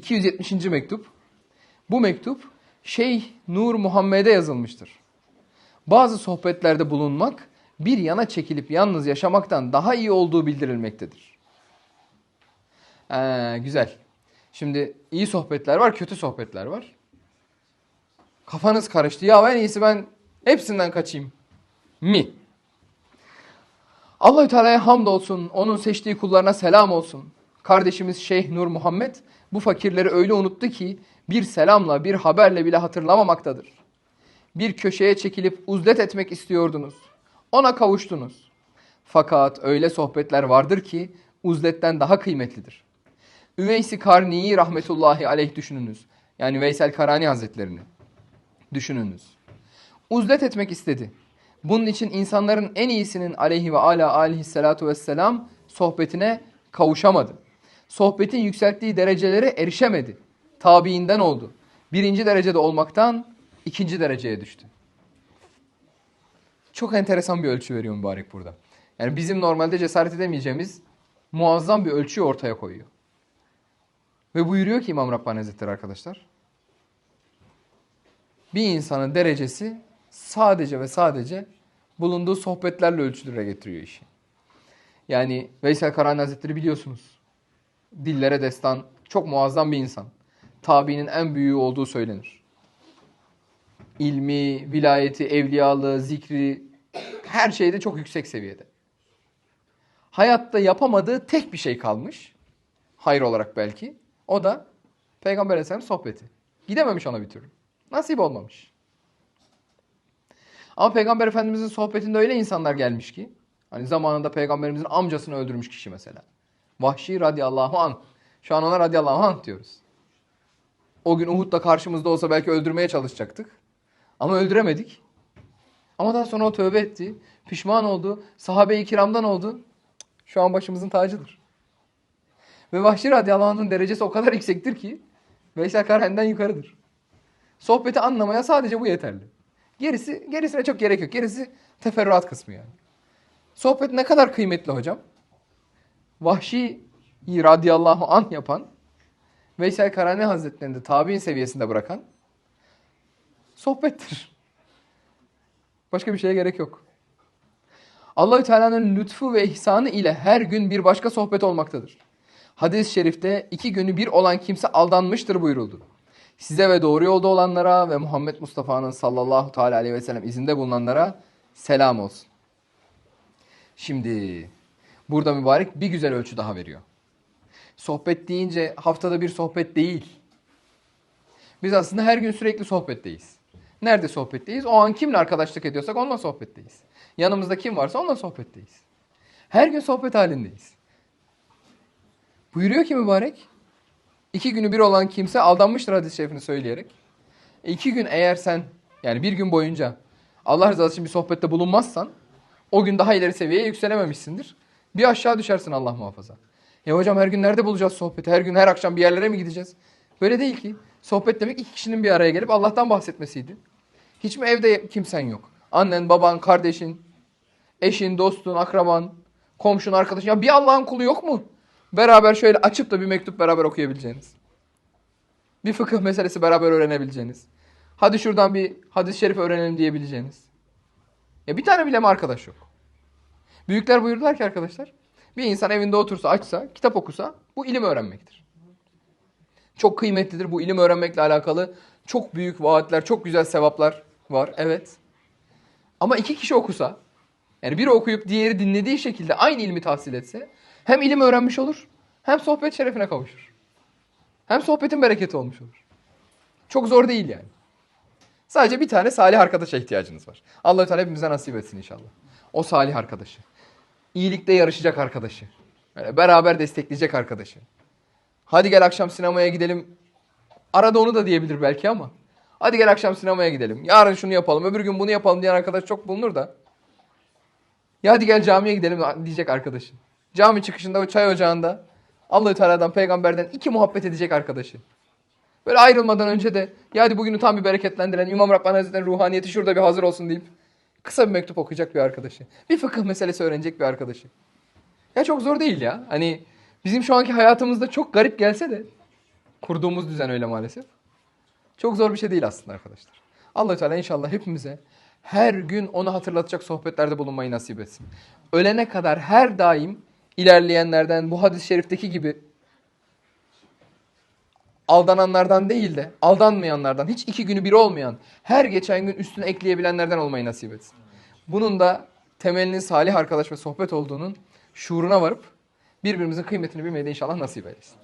270. mektup. Bu mektup Şeyh Nur Muhammed'e yazılmıştır. Bazı sohbetlerde bulunmak bir yana çekilip yalnız yaşamaktan daha iyi olduğu bildirilmektedir. Ee, güzel. Şimdi iyi sohbetler var, kötü sohbetler var. Kafanız karıştı. Ya en iyisi ben hepsinden kaçayım. Mi? Allahü Teala'ya hamdolsun. Onun seçtiği kullarına selam olsun. Kardeşimiz Şeyh Nur Muhammed bu fakirleri öyle unuttu ki bir selamla, bir haberle bile hatırlamamaktadır. Bir köşeye çekilip uzlet etmek istiyordunuz. Ona kavuştunuz. Fakat öyle sohbetler vardır ki uzletten daha kıymetlidir. Üveys-i Karni'yi rahmetullahi aleyh düşününüz. Yani Veysel Karani Hazretlerini düşününüz. Uzlet etmek istedi. Bunun için insanların en iyisinin aleyhi ve ala aleyhissalatu vesselam sohbetine kavuşamadı. Sohbetin yükselttiği derecelere erişemedi. Tabiinden oldu. Birinci derecede olmaktan ikinci dereceye düştü. Çok enteresan bir ölçü veriyor mübarek burada. Yani bizim normalde cesaret edemeyeceğimiz muazzam bir ölçüyü ortaya koyuyor. Ve buyuruyor ki İmam Rabbani Hazretleri arkadaşlar. Bir insanın derecesi sadece ve sadece bulunduğu sohbetlerle ölçülüre getiriyor işi. Yani Veysel Karani Hazretleri biliyorsunuz. Dillere destan çok muazzam bir insan. Tabiinin en büyüğü olduğu söylenir. İlmi, vilayeti, evliyalığı, zikri her şeyde çok yüksek seviyede. Hayatta yapamadığı tek bir şey kalmış. Hayır olarak belki. O da Peygamber Aleyhisselam sohbeti. Gidememiş ona bir türlü. Nasip olmamış. Ama Peygamber Efendimizin sohbetinde öyle insanlar gelmiş ki. Hani zamanında Peygamberimizin amcasını öldürmüş kişi mesela. Vahşi radıyallahu anh. Şu an ona radıyallahu anh diyoruz. O gün Uhud'da karşımızda olsa belki öldürmeye çalışacaktık. Ama öldüremedik. Ama daha sonra o tövbe etti. Pişman oldu. Sahabe-i kiramdan oldu. Şu an başımızın tacıdır. Ve Vahşi radıyallahu anh'ın derecesi o kadar yüksektir ki Veysel Karani'den yukarıdır. Sohbeti anlamaya sadece bu yeterli. Gerisi gerisine çok gerek yok. Gerisi teferruat kısmı yani. Sohbet ne kadar kıymetli hocam? Vahşi radıyallahu anh yapan, Veysel Karani Hazretleri'ni de tabi'in seviyesinde bırakan sohbettir. Başka bir şeye gerek yok. Allahü Teala'nın lütfu ve ihsanı ile her gün bir başka sohbet olmaktadır. Hadis-i şerifte iki günü bir olan kimse aldanmıştır buyuruldu. Size ve doğru yolda olanlara ve Muhammed Mustafa'nın sallallahu teala aleyhi ve sellem izinde bulunanlara selam olsun. Şimdi burada mübarek bir güzel ölçü daha veriyor. Sohbet deyince haftada bir sohbet değil. Biz aslında her gün sürekli sohbetteyiz. Nerede sohbetteyiz? O an kimle arkadaşlık ediyorsak onunla sohbetteyiz. Yanımızda kim varsa onunla sohbetteyiz. Her gün sohbet halindeyiz. Buyuruyor ki mübarek, iki günü bir olan kimse aldanmıştır hadis-i şerifini söyleyerek. İki gün eğer sen, yani bir gün boyunca Allah rızası için bir sohbette bulunmazsan, o gün daha ileri seviyeye yükselememişsindir. Bir aşağı düşersin Allah muhafaza. Ya hocam her gün nerede bulacağız sohbeti? Her gün her akşam bir yerlere mi gideceğiz? Böyle değil ki. Sohbet demek iki kişinin bir araya gelip Allah'tan bahsetmesiydi. Hiç mi evde kimsen yok? Annen, baban, kardeşin, eşin, dostun, akraban, komşun, arkadaşın. Ya bir Allah'ın kulu yok mu? Beraber şöyle açıp da bir mektup beraber okuyabileceğiniz. Bir fıkıh meselesi beraber öğrenebileceğiniz. Hadi şuradan bir hadis-i şerif öğrenelim diyebileceğiniz. Ya bir tane bile mi arkadaş yok? Büyükler buyurdular ki arkadaşlar. Bir insan evinde otursa, açsa, kitap okusa bu ilim öğrenmektir. Çok kıymetlidir bu ilim öğrenmekle alakalı. Çok büyük vaatler, çok güzel sevaplar var. Evet. Ama iki kişi okusa, yani biri okuyup diğeri dinlediği şekilde aynı ilmi tahsil etse hem ilim öğrenmiş olur hem sohbet şerefine kavuşur. Hem sohbetin bereketi olmuş olur. Çok zor değil yani. Sadece bir tane salih arkadaşa ihtiyacınız var. Allah Teala hepimize nasip etsin inşallah. O salih arkadaşı. İyilikte yarışacak arkadaşı. Yani beraber destekleyecek arkadaşı. Hadi gel akşam sinemaya gidelim. Arada onu da diyebilir belki ama. Hadi gel akşam sinemaya gidelim. Yarın şunu yapalım, öbür gün bunu yapalım diyen arkadaş çok bulunur da. Ya hadi gel camiye gidelim diyecek arkadaşı. Cami çıkışında o çay ocağında Allahü Teala'dan, peygamberden iki muhabbet edecek arkadaşı. Böyle ayrılmadan önce de ya hadi bugünü tam bir bereketlendiren İmam Rabbani Hazretleri'nin ruhaniyeti şurada bir hazır olsun deyip kısa bir mektup okuyacak bir arkadaşı. Bir fıkıh meselesi öğrenecek bir arkadaşı. Ya çok zor değil ya. Hani bizim şu anki hayatımızda çok garip gelse de Kurduğumuz düzen öyle maalesef. Çok zor bir şey değil aslında arkadaşlar. allah Teala inşallah hepimize her gün onu hatırlatacak sohbetlerde bulunmayı nasip etsin. Ölene kadar her daim ilerleyenlerden bu hadis-i şerifteki gibi aldananlardan değil de aldanmayanlardan, hiç iki günü bir olmayan, her geçen gün üstüne ekleyebilenlerden olmayı nasip etsin. Bunun da temelinin salih arkadaş ve sohbet olduğunun şuuruna varıp birbirimizin kıymetini bilmeyi de inşallah nasip eylesin.